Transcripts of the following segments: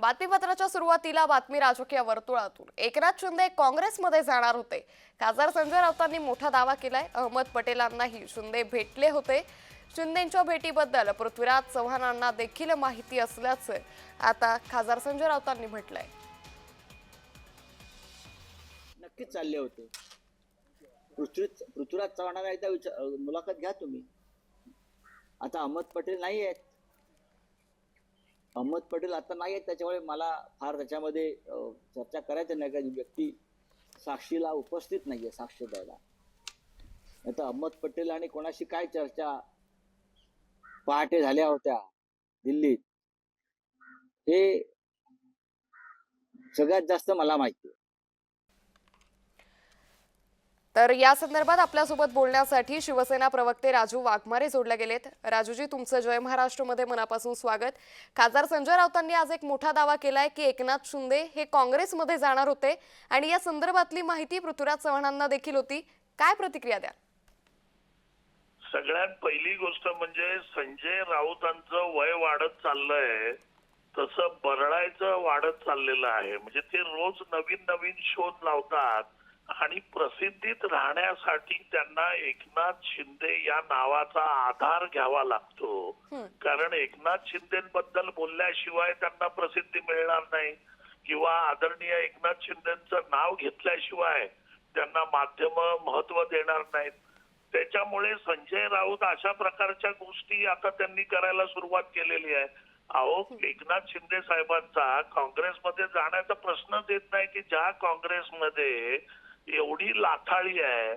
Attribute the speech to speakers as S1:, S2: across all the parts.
S1: बातमीपत्राच्या सुरुवातीला बातमी राजकीय वर्तुळातून. एकनाथ शिंदे काँग्रेसमध्ये जाणार होते. खासदार संजय राऊतांनी मोठा दावा केलाय. अहमद पटेलांनाही शिंदे भेटले होते. शिंदेच्या भेटीबद्दल पृथ्वीराज चव्हाणांना देखील माहिती असल्याचं आता खासदार संजय राऊतांनी म्हटलंय.
S2: नक्कीच चालले होते. पृथ्वी पृथ्वीराज चव्हाणांना एकदा विचार मुलाखत घ्या तुम्ही. आता अहमद पटेल नाही आहेत अहमद पटेल आता नाही आहेत त्याच्यामुळे मला फार त्याच्यामध्ये चर्चा करायची नाही कारण व्यक्ती साक्षीला उपस्थित नाहीये साक्ष द्यायला. आता अहमद पटेल आणि कोणाशी काय चर्चा? पहाटे झाल्या होत्या दिल्लीत. हे सगळ्यात जास्त मला माहिती आहे.
S1: तर या संदर्भात आपल्यासोबत बोलण्यासाठी शिवसेना प्रवक्ते राजू वाघमारे जोडले गेलेत. राजूजी तुमचं जय महाराष्ट्रमध्ये मनापासून स्वागत. खासदार संजय राऊतांनी आज एक मोठा दावा केलाय की एकनाथ शिंदे हे काँग्रेसमध्ये जाणार होते आणि या संदर्भातली माहिती पृथ्वीराज चव्हाणांना देखील होती. काय प्रतिक्रिया द्या?
S3: सगळ्यात पहिली गोष्ट म्हणजे संजय राऊतांचं वय वाढत चाललंय. तसं बरळायचं वाढत चाललेलं आहे. म्हणजे ते रोज नवीन नवीन शोध लावतात. आणि प्रसिद्धीत राहण्यासाठी त्यांना एकनाथ शिंदे या नावाचा आधार घ्यावा लागतो. कारण एकनाथ शिंदेबद्दल बोलल्याशिवाय त्यांना प्रसिद्धी मिळणार नाही. किंवा आदरणीय एकनाथ शिंदेचं नाव घेतल्याशिवाय त्यांना माध्यम महत्त्व देणार नाहीत. त्याच्यामुळे संजय राऊत अशा प्रकारच्या गोष्टी आता त्यांनी करायला सुरुवात केलेली आहे. अहो एकनाथ शिंदे साहेबांचा काँग्रेसमध्ये जाण्याचा प्रश्नच येत नाही की ज्या काँग्रेसमध्ये एवढी लाथाळी आहे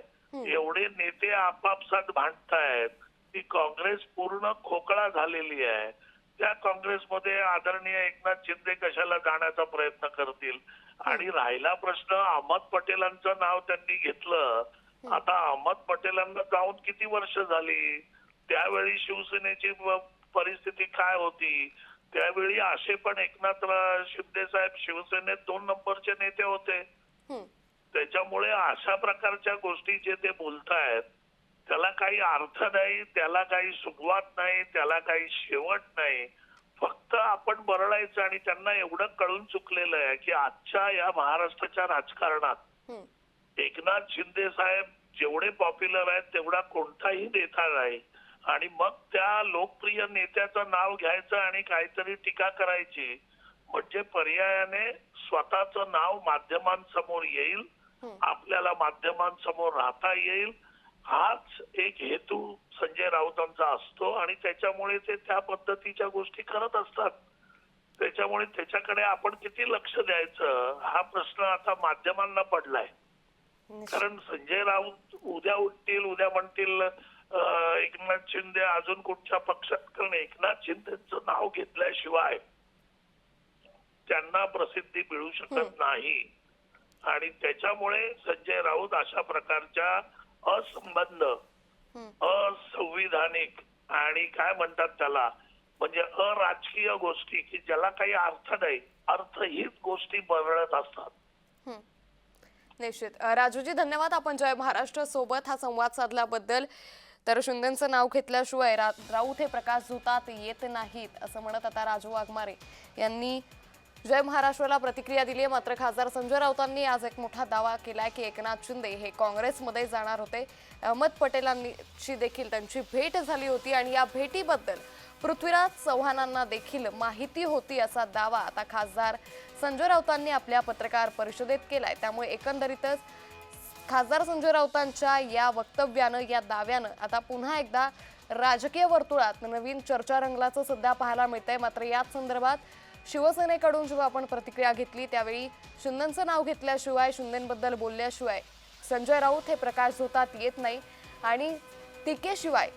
S3: एवढे नेते आपापसात भांडतायत ती काँग्रेस पूर्ण खोकळा झालेली आहे. त्या काँग्रेसमध्ये आदरणीय एकनाथ शिंदे कशाला जाण्याचा प्रयत्न करतील? आणि राहिला प्रश्न अहमद पटेलांचं नाव त्यांनी घेतलं. आता अहमद पटेलांना जाऊन किती वर्ष झाली? त्यावेळी शिवसेनेची परिस्थिती काय होती? त्यावेळी असे पण एकनाथ शिंदे साहेब शिवसेनेत दोन नंबरचे नेते होते. त्याच्यामुळे अशा प्रकारच्या गोष्टी जे ते बोलतायत त्याला काही अर्थ नाही त्याला काही सुरुवात नाही त्याला काही शेवट नाही फक्त आपण बरळायचं आणि त्यांना एवढं कळून चुकलेलं आहे की आजच्या या महाराष्ट्राच्या राजकारणात. एकनाथ शिंदे साहेब जेवढे पॉप्युलर आहेत तेवढा कोणताही नेता नाही आणि मग त्या लोकप्रिय नेत्याचं नाव घ्यायचं आणि काहीतरी टीका करायची म्हणजे पर्यायाने स्वतःचं नाव माध्यमांसमोर येईल आपल्याला माध्यमांसमोर राहता येईल. हाच एक हेतू संजय राऊतांचा असतो आणि त्याच्यामुळे ते त्या पद्धतीच्या गोष्टी करत असतात. त्याच्यामुळे त्याच्याकडे आपण किती लक्ष द्यायचं हा प्रश्न आता माध्यमांना पडलाय. कारण संजय राऊत उद्या उठतील उद्या म्हणतील एकनाथ शिंदे अजून कुठच्या पक्षात कारण एकनाथ शिंदेचं नाव घेतल्याशिवाय त्यांना प्रसिद्धी मिळू शकत नाही. आणि त्याच्यामुळे संजय राऊत अशा प्रकारच्या असंबंध असंविधानिक आणि काय म्हणतात त्याला म्हणजे अराजकीय गोष्टी की ज्याला काही अर्थ नाही अर्थहीत गोष्टी बरळत असतात.
S1: निश्चित. राजूजी धन्यवाद आपण जय महाराष्ट्र सोबत हा संवाद साधल्याबद्दल. तर शिंदेचं नाव घेतल्याशिवाय रा राऊत हे प्रकाश झुतात येत नाहीत असं म्हणत आता राजू वाघमारे यांनी जय महाराष्ट्राला प्रतिक्रिया दिली आहे. मात्र खासदार संजय राऊतांनी आज एक मोठा दावा केलाय की एकनाथ शिंदे हे काँग्रेसमध्ये जाणार होते. अहमद पटेलांची देखील त्यांची भेट झाली होती आणि या भेटीबद्दल पृथ्वीराज चव्हाणांना देखील माहिती होती असा दावा आता खासदार संजय राऊतांनी आपल्या पत्रकार परिषदेत केलाय. त्यामुळे एकंदरीतच खासदार संजय राऊतांच्या या वक्तव्यानं या दाव्यानं आता पुन्हा एकदा राजकीय वर्तुळात नवीन चर्चा रंगल्याचं सध्या पाहायला मिळतंय. मात्र याच संदर्भात शिवसेनेकडून जेव्हा आपण प्रतिक्रिया घेतली त्यावेळी शिंदेचं नाव घेतल्याशिवाय शिंदेबद्दल बोलल्याशिवाय संजय राऊत हे प्रकाश झोतात येत नाही आणि टीकेशिवाय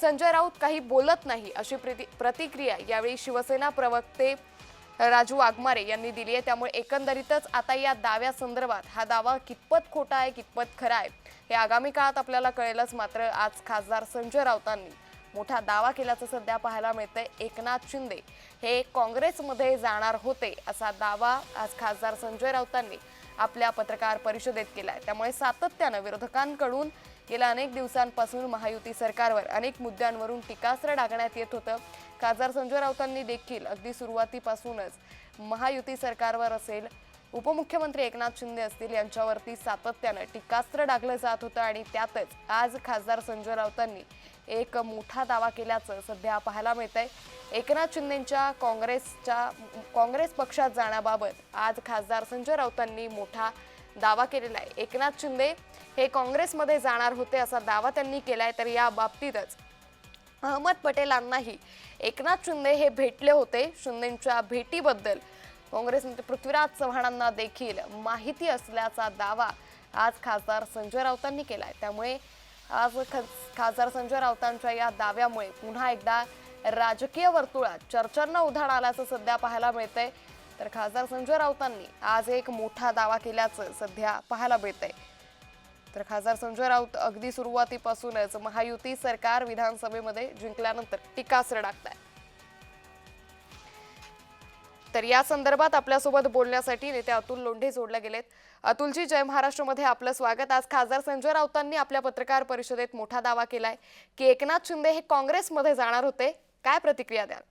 S1: संजय राऊत काही बोलत नाही अशी प्रति प्रतिक्रिया यावेळी शिवसेना प्रवक्ते राजू वाघमारे यांनी दिली आहे. त्यामुळे एकंदरीतच आता या दाव्यासंदर्भात हा दावा कितपत खोटा आहे कितपत खरा आहे हे आगामी काळात आपल्याला कळेलच. मात्र आज खासदार संजय राऊतांनी मोठा दावा केल्याचं सध्या पाहायला मिळतंय. एकनाथ शिंदे हे काँग्रेसमध्ये जाणार होते असा दावा आज खासदार संजय राऊतांनी आपल्या पत्रकार परिषदेत केला आहे त्यामुळे सातत्यानं विरोधकांकडून गेल्या अनेक दिवसांपासून महायुती सरकारवर अनेक मुद्द्यांवरून टीकास्त्र डागण्यात येत होतं. खासदार संजय राऊतांनी देखील अगदी सुरुवातीपासूनच महायुती सरकारवर असेल उपमुख्यमंत्री एकनाथ शिंदे असतील यांच्यावरती सातत्यानं टीकास्त्र डागलं जात होतं आणि त्यातच आज खासदार संजय राऊतांनी एक मोठा दावा केल्याचं सध्या पाहायला मिळत आहे एकनाथ शिंदेंच्या काँग्रेसच्या काँग्रेस पक्षात जाण्याबाबत आज खासदार संजय राऊतांनी मोठा दावा केलेला आहे. एकनाथ शिंदे हे काँग्रेसमध्ये जाणार होते असा दावा त्यांनी केला आहे तर या बाबतीतच अहमद पटेलांनाही एकनाथ शिंदे हे भेटले होते. शिंदेंच्या भेटीबद्दल काँग्रेस नेते पृथ्वीराज चव्हाणांना देखील माहिती असल्याचा दावा आज खासदार संजय राऊतांनी केला आहे त्यामुळे आज खासदार संजय राऊतांच्या या दाव्यामुळे पुन्हा एकदा राजकीय वर्तुळात चर्चांना उधाण आल्याचं सध्या पाहायला मिळतंय. तर खासदार संजय राऊतांनी आज एक मोठा दावा केल्याचं सध्या पाहायला मिळतंय. तर खासदार संजय राऊत अगदी सुरुवातीपासूनच महायुती सरकार विधानसभेमध्ये जिंकल्यानंतर टीकास्त्र आहे तर या संदर्भात आपल्यासोबत बोलण्यासाठी नेते अतुल लोंढे जोडले गेलेत. अतुलजी जय महाराष्ट्रमध्ये आपलं स्वागत. आज खासदार संजय राऊतांनी आपल्या पत्रकार परिषदेत मोठा दावा केलाय. की एकनाथ शिंदे हे काँग्रेसमध्ये जाणार होते. काय प्रतिक्रिया द्याल?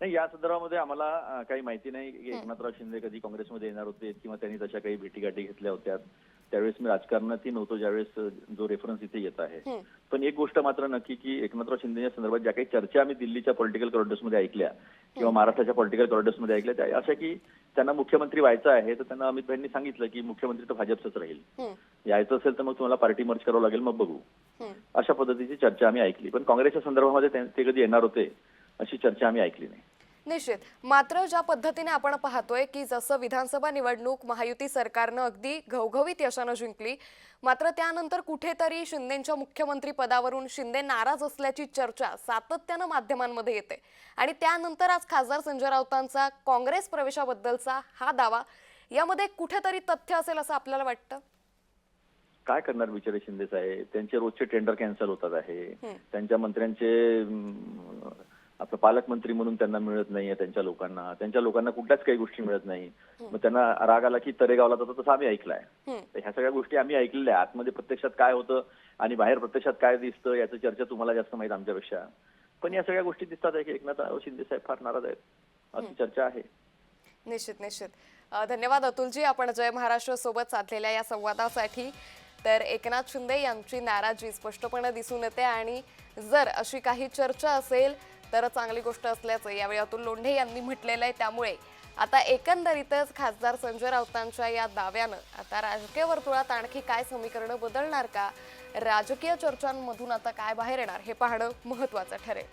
S4: नाही या संदर्भामध्ये आम्हाला काही माहिती नाही. की एकनाथराव शिंदे कधी काँग्रेसमध्ये येणार होते किंवा त्यांनी तशा काही भेटीगाठी घेतल्या होत्या. त्यावेळेस मी राजकारणातही नव्हतो ज्यावेळेस जो रेफरन्स इथे येत आहे. पण एक गोष्ट मात्र नक्की की एकनाथराव शिंदेच्या संदर्भात ज्या काही चर्चा आम्ही दिल्लीच्या पॉलिटिकल कॉरिडॉर्समध्ये ऐकल्या किंवा महाराष्ट्राच्या पॉलिटिकल कॉरिडॉर्समध्ये ऐकल्या त्या अशा की त्यांना मुख्यमंत्री व्हायचं आहे तर त्यांना अमित भाईंनी सांगितलं की मुख्यमंत्री तर भाजपचंच राहील. यायचं असेल तर मग तुम्हाला पार्टी मर्ज करावं लागेल मग बघू. अशा पद्धतीची चर्चा आम्ही ऐकली. पण काँग्रेसच्या संदर्भामध्ये ते कधी येणार होते अशी चर्चा आम्ही ऐकली नाही.
S1: निश्चित. मात्र ज्या पद्धतीने आपण पाहतोय की जसं विधानसभा निवडणूक महायुती सरकारनं अगदी घवघवीत यशानं जिंकली मात्र त्यानंतर कुठेतरी शिंदेच्या मुख्यमंत्री पदावरून शिंदे नाराज असल्याची चर्चा सातत्यानं माध्यमांमध्ये येते. आणि त्यानंतर आज खासदार संजय राऊतांचा काँग्रेस प्रवेशाबद्दलचा हा दावा यामध्ये कुठेतरी तथ्य असेल असं आपल्याला वाटतं?
S4: काय करणार बिचारे शिंदे साहेब? त्यांचे रोजचे टेंडर कॅन्सल होतात आहे. त्यांच्या मंत्र्यांचे आपलं पालकमंत्री म्हणून त्यांना मिळत नाहीये त्यांच्या लोकांना. त्यांच्या लोकांना कुठल्याच काही गोष्टी मिळत नाही. मग त्यांना राग आला की तरेगावला जातो तसं आम्ही ऐकलाय. तर ह्या सगळ्या गोष्टी आम्ही ऐकलेल्या. आतमध्ये प्रत्यक्षात काय होतं आणि बाहेर प्रत्यक्षात काय दिसतं याची चर्चा तुम्हाला जास्त माहीत आमच्यापेक्षा. पण या सगळ्या गोष्टी दिसतात. आहे की एकनाथ शिंदे साहेब फार नाराज आहेत. अशी चर्चा आहे.
S1: निश्चित निश्चित. धन्यवाद अतुलजी. आपण जय महाराष्ट्र सोबत साधलेल्या या संवादासाठी. तर एकनाथ शिंदे यांची नाराजी स्पष्टपणे दिसून येते आणि जर अशी काही चर्चा असेल तर चांगली गोष्ट असल्याचं यावेळी अतुल लोंढे यांनी म्हटलेलं आहे. त्यामुळे आता एकंदरीतच खासदार संजय राऊतांच्या या दाव्यानं आता राजकीय वर्तुळात आणखी काय समीकरणं बदलणार का? राजकीय चर्चांमधून आता काय बाहेर येणार? हे पाहणं महत्वाचं ठरेल.